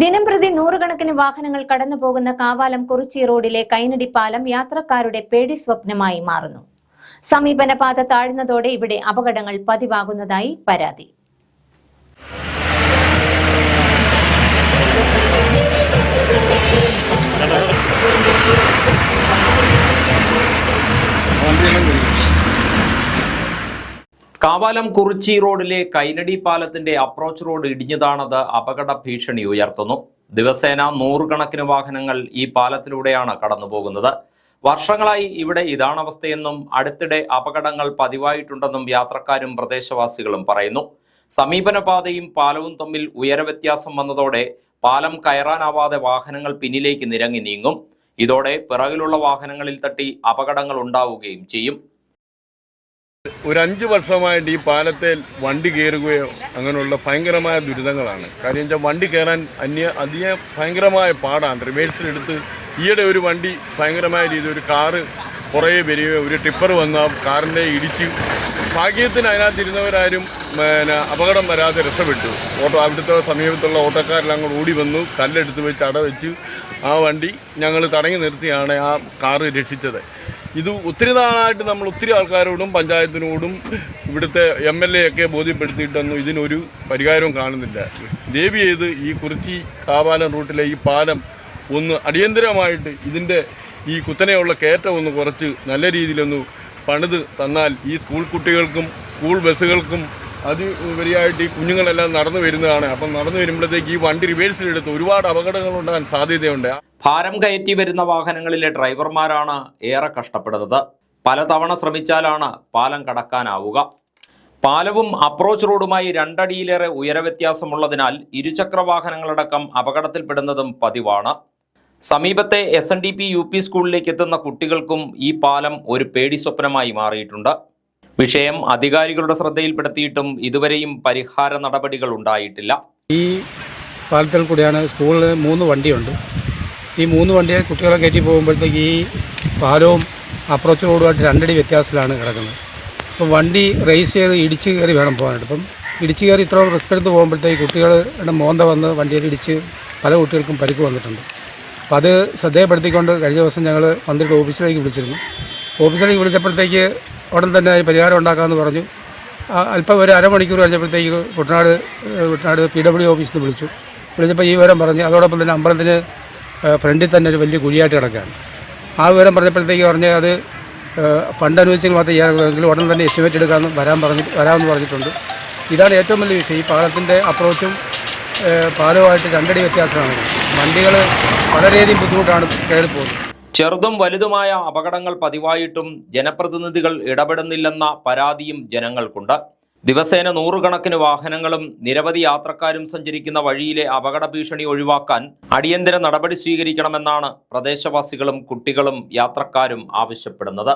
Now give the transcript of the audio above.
ദിനംപ്രതി നൂറുകണക്കിന് വാഹനങ്ങൾ കടന്നു പോകുന്ന കാവാലം കുറിച്ചി റോഡിലെ കൈനടി പാലം യാത്രക്കാരുടെ പേടി സ്വപ്നമായി മാറുന്നു. സമീപനപാത താഴ്ന്നതോടെ ഇവിടെ അപകടങ്ങൾ പതിവാകുന്നതായി പരാതി. കാവാലം കുറിച്ചി റോഡിലെ കൈനടി പാലത്തിന്റെ അപ്രോച്ച് റോഡ് ഇടിഞ്ഞതാണത് അപകട ഭീഷണി ഉയർത്തുന്നു. ദിവസേന നൂറുകണക്കിന് വാഹനങ്ങൾ ഈ പാലത്തിലൂടെയാണ് കടന്നുപോകുന്നത്. വർഷങ്ങളായി ഇവിടെ ഇതാണ് അവസ്ഥയെന്നും അടുത്തിടെ അപകടങ്ങൾ പതിവായിട്ടുണ്ടെന്നും യാത്രക്കാരും പ്രദേശവാസികളും പറയുന്നു. സമീപന പാതയും പാലവും തമ്മിൽ ഉയരവ്യത്യാസം വന്നതോടെ പാലം കയറാനാവാതെ വാഹനങ്ങൾ പിന്നിലേക്ക് നിരങ്ങി നീങ്ങും. ഇതോടെ പിറകിലുള്ള വാഹനങ്ങളിൽ തട്ടി അപകടങ്ങൾ ഉണ്ടാവുകയും ചെയ്യും. ഒരു അഞ്ച് വർഷമായിട്ട് ഈ പാലത്തിൽ വണ്ടി കയറുകയോ അങ്ങനെയുള്ള ഭയങ്കരമായ ദുരിതങ്ങളാണ്. കാര്യം വെച്ചാൽ വണ്ടി കയറാൻ അന്യ അധിക ഭയങ്കരമായ പാടാണ്. റിവേഴ്സിലെടുത്ത് ഈയിടെ ഒരു വണ്ടി ഭയങ്കരമായ രീതിയിൽ ഒരു കാറ് കുറേ വരികയോ ഒരു ടിപ്പർ വന്ന കാറിന്റെ ഇടിച്ച് ഭാഗ്യത്തിന് അതിനകത്തിരുന്നവരാരും പിന്നെ അപകടം വരാതെ രക്ഷപ്പെട്ടു. ഓട്ടോ അവിടുത്തെ സമീപത്തുള്ള ഓട്ടോക്കാരെല്ലാം കൂടെ ഓടി വന്നു കല്ലെടുത്ത് വെച്ച് അട വെച്ച് ആ വണ്ടി ഞങ്ങൾ തടങ്ങി നിർത്തിയാണ് ആ കാറ് രക്ഷിച്ചത്. ഇത് ഒത്തിരി നാളായിട്ട് നമ്മൾ ഒത്തിരി ആൾക്കാരോടും പഞ്ചായത്തിനോടും ഇവിടുത്തെ എം എൽ എ ഒക്കെ ബോധ്യപ്പെടുത്തിയിട്ടൊന്നും ഇതിനൊരു പരിഹാരവും കാണുന്നില്ല. ദേവി ചെയ്ത് ഈ കുറിച്ചി കാവാലം റൂട്ടിലെ ഈ പാലം ഒന്ന് അടിയന്തരമായിട്ട് ഇതിന്റെ ഈ കുത്തനെയുള്ള കയറ്റം ഒന്ന് കുറച്ച് നല്ല രീതിയിലൊന്ന് പണിത് തന്നാൽ ഈ സ്കൂൾ കുട്ടികൾക്കും സ്കൂൾ ബസ്സുകൾക്കും അതിപരിയായിട്ട് ഈ കുഞ്ഞുങ്ങളെല്ലാം നടന്നു വരുന്നതാണ്. അപ്പം നടന്നു വരുമ്പോഴത്തേക്ക് ഈ വണ്ടി റിവേഴ്സിലെടുത്ത് ഒരുപാട് അപകടങ്ങൾ ഉണ്ടാകാൻ സാധ്യതയുണ്ട്. ഭാരം കയറ്റി വരുന്ന വാഹനങ്ങളിലെ ഡ്രൈവർമാരാണ് ഏറെ കഷ്ടപ്പെടുന്നത്. പലതവണ ശ്രമിച്ചാലാണ് പാലം കടക്കാനാവുക. പാലവും അപ്രോച്ച് റോഡുമായി രണ്ടടിയിലേറെ ഉയരവ്യത്യാസമുള്ളതിനാൽ ഇരുചക്ര വാഹനങ്ങളടക്കം അപകടത്തിൽപ്പെടുന്നതും പതിവാണ്. സമീപത്തെ S N D P U P സ്കൂളിലേക്ക് എത്തുന്ന കുട്ടികൾക്കും ഈ പാലം ഒരു പേടി സ്വപ്നമായി മാറിയിട്ടുണ്ട്. വിഷയം അധികാരികളുടെ ശ്രദ്ധയിൽപ്പെടുത്തിയിട്ടും ഇതുവരെയും പരിഹാര നടപടികൾ ഉണ്ടായിട്ടില്ല. ഈ പാലത്തിൽ കൂടിയാണ് സ്കൂളിൽ മൂന്ന് വണ്ടിയുണ്ട്. ഈ മൂന്ന് വണ്ടിയെ കുട്ടികളെ കയറ്റി പോകുമ്പോഴത്തേക്ക് ഈ പാലവും അപ്രോച്ച് റോഡുമായിട്ട് രണ്ടടി വ്യത്യാസത്തിലാണ് കിടക്കുന്നത്. അപ്പം വണ്ടി റേസ് ചെയ്ത് ഇടിച്ച് കയറി വേണം പോകാനായിട്ട്. അപ്പം ഇടിച്ച് കയറി ഇത്രയും റിസ്ക് എടുത്ത് പോകുമ്പോഴത്തേക്ക് കുട്ടികളുടെ മോന്ത വന്ന് വണ്ടിയിൽ ഇടിച്ച് പല കുട്ടികൾക്കും പരിക്ക് വന്നിട്ടുണ്ട്. അപ്പോൾ അത് ശ്രദ്ധയപ്പെടുത്തിക്കൊണ്ട് കഴിഞ്ഞ ദിവസം ഞങ്ങൾ മന്ത്രിയുടെ ഓഫീസിലേക്ക് വിളിച്ചിരുന്നു. ഓഫീസിലേക്ക് വിളിച്ചപ്പോഴത്തേക്ക് ഉടൻ തന്നെ അതിന് പരിഹാരം ഉണ്ടാക്കാമെന്ന് പറഞ്ഞു. അല്പം ഒരു അരമണിക്കൂർ കഴിഞ്ഞപ്പോഴത്തേക്ക് കുട്ടനാട് കുട്ടനാട് പി ഡബ്ല്യു ഓഫീസിൽ നിന്ന് വിളിച്ചു. വിളിച്ചപ്പോൾ ഈ വിവരം പറഞ്ഞ്. അതോടൊപ്പം തന്നെ അമ്പലത്തിന് ഫ്രണ്ടിൽ തന്നെ ഒരു വലിയ കുഴിയായിട്ട് കിടക്കുകയാണ്. ആ വിവരം പറഞ്ഞപ്പോഴത്തേക്ക് പറഞ്ഞ് അത് ഫണ്ട് അനുവദിച്ചെങ്കിൽ മാത്രമേ ചെയ്യാറുള്ളൂ ഉടൻ തന്നെ എസ്റ്റിമേറ്റ് എടുക്കാമെന്ന് വരാൻ പറഞ്ഞു വരാമെന്ന് പറഞ്ഞിട്ടുണ്ട്. ഇതാണ് ഏറ്റവും വലിയ വിഷയം. ഈ പാലത്തിന്റെ അപ്രോച്ചും പാലവുമായിട്ട് രണ്ടടി വ്യത്യാസമാണ്. വണ്ടികൾ വളരെയധികം ബുദ്ധിമുട്ടാണ് കയറി പോകുന്നത്. ചെറുതും വലുതുമായ അപകടങ്ങൾ പതിവായിട്ടും ജനപ്രതിനിധികൾ ഇടപെടുന്നില്ലെന്ന പരാതിയും ജനങ്ങൾക്കുണ്ട്. ദിവസേന നൂറുകണക്കിന് വാഹനങ്ങളും നിരവധി യാത്രക്കാരും സഞ്ചരിക്കുന്ന വഴിയിലെ അപകട ഭീഷണി ഒഴിവാക്കാൻ അടിയന്തര നടപടി സ്വീകരിക്കണമെന്നാണ് പ്രദേശവാസികളും കുട്ടികളും യാത്രക്കാരും ആവശ്യപ്പെടുന്നത്.